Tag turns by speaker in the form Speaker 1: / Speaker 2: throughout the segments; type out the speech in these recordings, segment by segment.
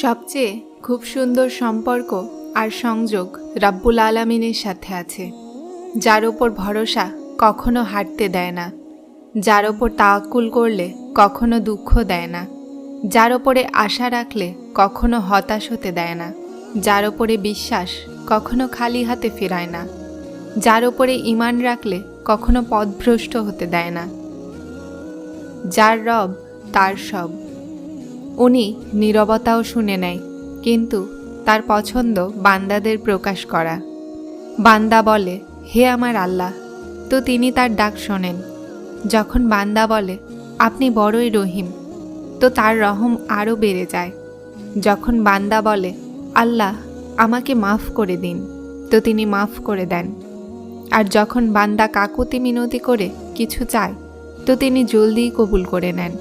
Speaker 1: সবচেয়ে খুব সুন্দর সম্পর্ক আর সংযোগ রাব্বুল আলামিনের সাথে আছে। যার ওপর ভরসা কখনো হারতে দেয় না। যার ওপর তাওয়াক্কুল করলে কখনো দুঃখ দেয় না। যার ওপরে আশা রাখলে কখনো হতাশ হতে দেয় না। যার ওপরে বিশ্বাস কখনো খালি হাতে ফেরায় না। যার ওপরে ইমান রাখলে কখনো পথভ্রষ্ট হতে দেয় না। যার রব, তার সব। উনি নীরবতাও শুনে নেয়, কিন্তু তার পছন্দ বান্দাদের প্রকাশ করা। বান্দা বলে, হে আমার আল্লাহ। তো তিনি তার ডাক শোনেন। যখন বান্দা বলে, আপনি বড়ই রহিম। তো তার রহম আরও বেড়ে যায়। যখন বান্দা বলে, আল্লাহ, আমাকে মাফ করে দিন। তো তিনি মাফ করে দেন। আর যখন বান্দা কাকুতি মিনতি করে কিছু চায়, তো তিনি জলদিই কবুল করে নেন।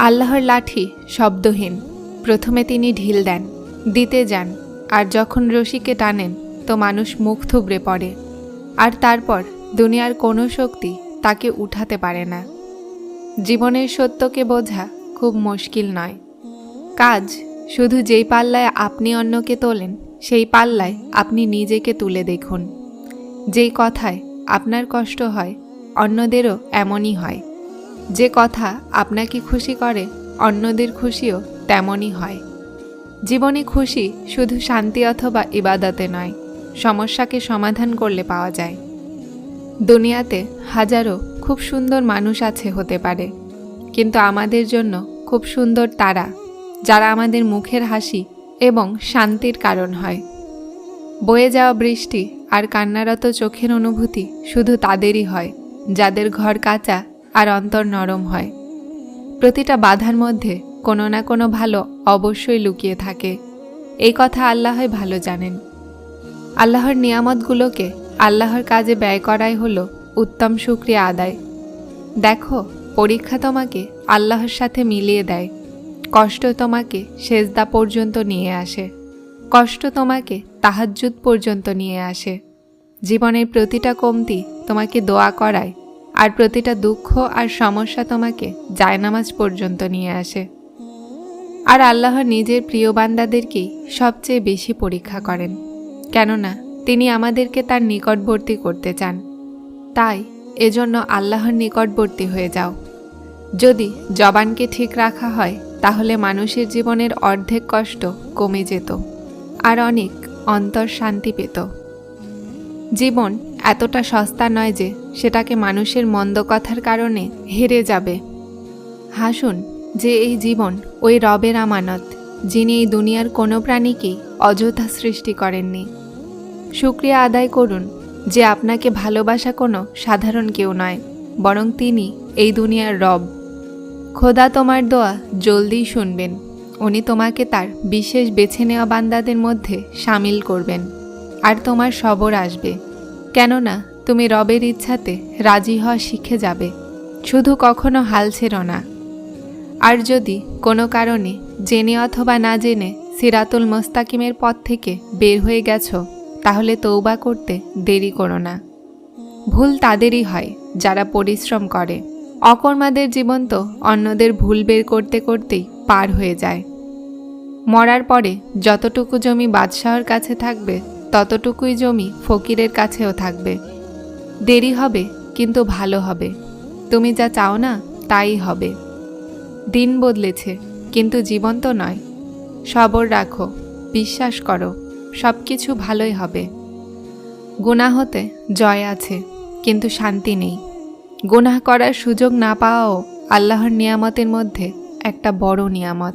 Speaker 1: আল্লাহর লাঠি শব্দহীন। প্রথমে তিনি ঢিল দেন, দিতে যান, আর যখন রশিকে টানেন, তো মানুষ মুখ থুবড়ে পড়ে। আর তারপর দুনিয়ার কোনো শক্তি তাকে উঠাতে পারে না। জীবনের সত্যকে বোঝা খুব মুশকিল নয়। কাজ শুধু যেই পাল্লায় আপনি অন্যকে তোলেন, সেই পাল্লায় আপনি নিজেকে তুলে দেখুন। যেই কথায় আপনার কষ্ট হয়, অন্যদেরও এমনই হয়। যে কথা আপনাকে খুশি করে, অন্যদের খুশিও তেমনই হয়। জীবনে খুশি শুধু শান্তি অথবা ইবাদতে নয়, সমস্যাকে সমাধান করলে পাওয়া যায়। দুনিয়াতে হাজারো খুব সুন্দর মানুষ আছে হতে পারে, কিন্তু আমাদের জন্য খুব সুন্দর তারা, যারা আমাদের মুখের হাসি এবং শান্তির কারণ হয়। বয়ে যাওয়া বৃষ্টি আর কান্নারত চোখের অনুভূতি শুধু তাদেরই হয়, যাদের ঘর কাঁচা আর অন্তর নরম হয়। প্রতিটা বাধার মধ্যে কোনো না কোনো ভালো অবশ্যই লুকিয়ে থাকে। এই কথা আল্লাহই ভালো জানেন। আল্লাহর নিয়ামতগুলোকে আল্লাহর কাজে ব্যয় করাই হলো উত্তম সুক্রিয়া আদায়। দেখো, পরীক্ষা তোমাকে আল্লাহর সাথে মিলিয়ে দেয়। কষ্ট তোমাকে সেজদা পর্যন্ত নিয়ে আসে। কষ্ট তোমাকে তাহাজ্জুদ পর্যন্ত নিয়ে আসে। জীবনের প্রতিটা কমতি তোমাকে দোয়া করায় আর প্রতিটা দুঃখ আর সমস্যা তোমাকে জায়নামাজ পর্যন্ত নিয়ে আসে। আর আল্লাহ নিজের প্রিয় বান্দাদেরকেই সবচেয়ে বেশি পরীক্ষা করেন। কেননা, তিনি আমাদেরকে তার নিকটবর্তী করতে চান। তাই এজন্য আল্লাহর নিকটবর্তী হয়ে যাও। যদি জবানকে ঠিক রাখা হয়, তাহলে মানুষের জীবনের অর্ধেক কষ্ট কমে যেত, আর অনেক অন্তর শান্তি পেত। জীবন এতটা সস্তা নয় যে সেটাকে মানুষের মন্দ কথার কারণে হেরে যাবে। হাসুন যে এই জীবন ওই রবের আমানত, যিনি এই দুনিয়ার কোনো প্রাণীকেই অযথা সৃষ্টি করেননি। শুক্রিয়া আদায় করুন যে আপনাকে ভালোবাসা কোনো সাধারণ কেউ নয়, বরং তিনি এই দুনিয়ার রব। খোদা তোমার দোয়া জলদিই শুনবেন। উনি তোমাকে তার বিশেষ বেছে নেওয়া বান্দাদের মধ্যে সামিল করবেন। আর তোমার সবর আসবে। কেননা তুমি রবের ইচ্ছাতে রাজি হওয়া শিখে যাবে, শুধু কখনো হাল ছেড়ো না। আর যদি কোনো কারণে জেনে অথবা না জেনে সিরাতুল মোস্তাকিমের পথ থেকে বের হয়ে গেছো, তাহলে তৌবা করতে দেরি করো না। ভুল তাদেরই হয় যারা পরিশ্রম করে। অকর্মাদের জীবন তো অন্যদের ভুল বের করতে করতেই পার হয়ে যায়। মরার পরে যতটুকু জমি বাদশাহর কাছে থাকবে ততটুকুই জমি ফকিরের কাছেও থাকবে। দেরি হবে, কিন্তু ভালো হবে। তুমি যা চাও না, তাই হবে। দিন বদলেছে, কিন্তু জীবন তো নয়। সবর রাখো, বিশ্বাস করো সব কিছু ভালোই হবে। গুনাহতে জয় আছে, কিন্তু শান্তি নেই। গুনাহ করার সুযোগ না পাওয়াও আল্লাহর নিয়ামতের মধ্যে একটা বড় নিয়ামত।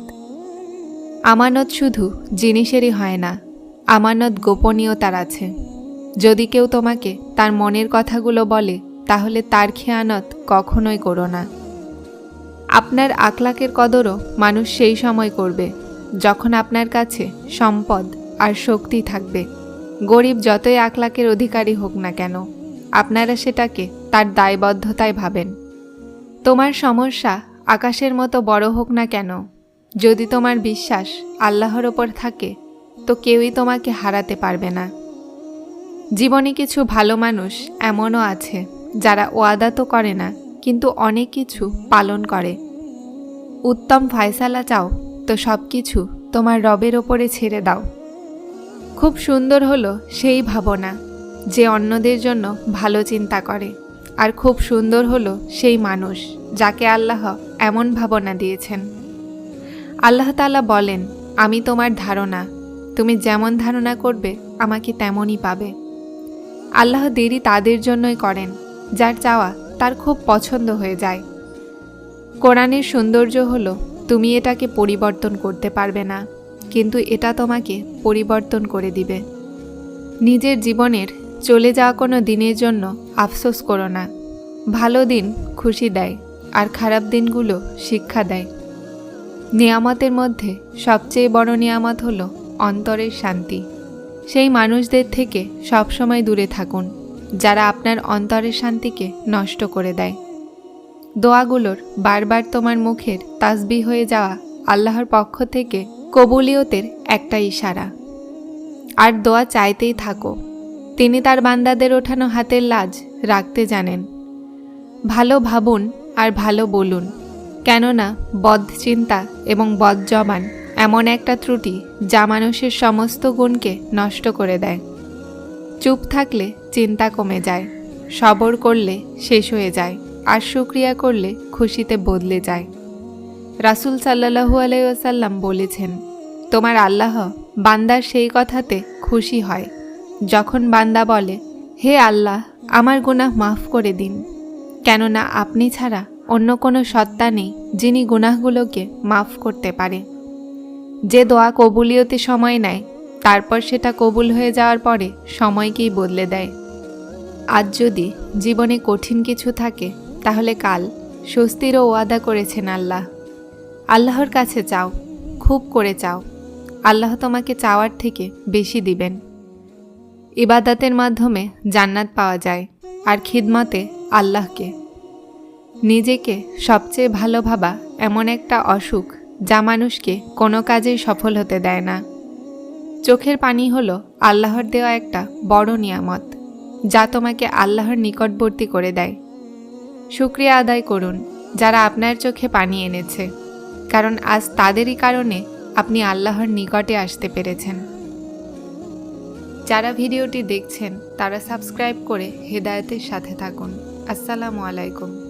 Speaker 1: আমানত শুধু জিনিসেরই হয় না আমানত গোপনীয়তার আছে। যদি কেউ তোমাকে তার মনের কথাগুলো বলে, তাহলে তার খেয়ানত কখনোই করো না। আপনার আকলাকের কদরও মানুষ সেই সময় করবে, যখন আপনার কাছে সম্পদ আর শক্তি থাকবে। গরিব যতই আকলাকের অধিকারী হোক না কেন, আপনারা সেটাকে তার দায়বদ্ধতায় ভাবেন। তোমার সমস্যা আকাশের মতো বড় হোক না কেন, যদি তোমার বিশ্বাস আল্লাহর ওপর থাকে তো কেউই তোমাকে হারাতে পারবে না। জীবনে কিছু ভালো মানুষ এমনও আছে, যারা ওয়াদা তো করে না, কিন্তু অনেক কিছু পালন করে। উত্তম ফায়সালা চাও তো সব কিছু তোমার রবের ওপরে ছেড়ে দাও। খুব সুন্দর হলো সেই ভাবনা, যে অন্যদের জন্য ভালো চিন্তা করে। আর খুব সুন্দর হলো সেই মানুষ, যাকে আল্লাহ এমন ভাবনা দিয়েছেন। আল্লাহ তাআলা বলেন, আমি তোমার ধারণা তুমি যেমন ধারণা করবে, আমাকে তেমনই পাবে। আল্লাহ দেরি তাদের জন্যই করেন, যার চাওয়া তার খুব পছন্দ হয়ে যায়। কোরআনের সৌন্দর্য হলো, তুমি এটাকে পরিবর্তন করতে পারবে না, কিন্তু এটা তোমাকে পরিবর্তন করে দিবে। নিজের জীবনের চলে যাওয়া কোনো দিনের জন্য আফসোস করো না। ভালো দিন খুশি দেয়, আর খারাপ দিনগুলো শিক্ষা দেয়। নিয়ামতের মধ্যে সবচেয়ে বড় নিয়ামত হলো অন্তরের শান্তি। সেই মানুষদের থেকে সবসময় দূরে থাকুন, যারা আপনার অন্তরের শান্তিকে নষ্ট করে দেয়। দোয়াগুলোর বারবার তোমার মুখের তাসবি হয়ে যাওয়া আল্লাহর পক্ষ থেকে কবুলিয়তের একটা ইশারা। আর দোয়া চাইতেই থাকো, তিনি তার বান্দাদের ওঠানো হাতের লাজ রাখতে জানেন। ভালো ভাবুন আর ভালো বলুন, কেননা বদ চিন্তা এবং বদ জবান এমন একটা ত্রুটি যা মানুষের সমস্ত গুণকে নষ্ট করে দেয়। চুপ থাকলে চিন্তা কমে যায়, সবর করলে শেষ হয়ে যায়, আর শুক্রিয়া করলে খুশিতে বদলে যায়। রাসুল সাল্লাহু আলাইসাল্লাম বলেছেন, তোমার আল্লাহ বান্দার সেই কথাতে খুশি হয়, যখন বান্দা বলে, হে আল্লাহ, আমার গুনাহ মাফ করে দিন। কেননা আপনি ছাড়া অন্য কোনো সত্তা নেই যিনি গুনাহগুলোকে মাফ করতে পারে। যে দোয়া কবুলিয়তে সময় নেয়, তারপর সেটা কবুল হয়ে যাওয়ার পরে সময়কেই বদলে দেয়। আজ যদি জীবনে কঠিন কিছু থাকে, তাহলে কাল স্বস্তিরও ওয়াদা করেছেন আল্লাহ। আল্লাহর কাছে চাও, খুব করে চাও। আল্লাহ তোমাকে চাওয়ার থেকে বেশি দিবেন। ইবাদাতের মাধ্যমে জান্নাত পাওয়া যায়, আর খিদমতে আল্লাহকে। নিজেকে সবচেয়ে ভালো ভাবা এমন একটা অসুখ যা মানুষকে কোনো কাজেই সফল হতে দেয় না। চোখের পানি হলো আল্লাহর দেওয়া একটা বড় নিয়ামত, যা তোমাকে আল্লাহর নিকটবর্তী করে দেয়। শুক্রিয়া আদায় করুন যারা আপনার চোখে পানি এনেছে, কারণ আজ তাদেরই কারণে আপনি আল্লাহর নিকটে আসতে পেরেছেন। যারা ভিডিওটি দেখছেন, তারা সাবস্ক্রাইব করে হেদায়তের সাথে থাকুন। আসসালামু আলাইকুম।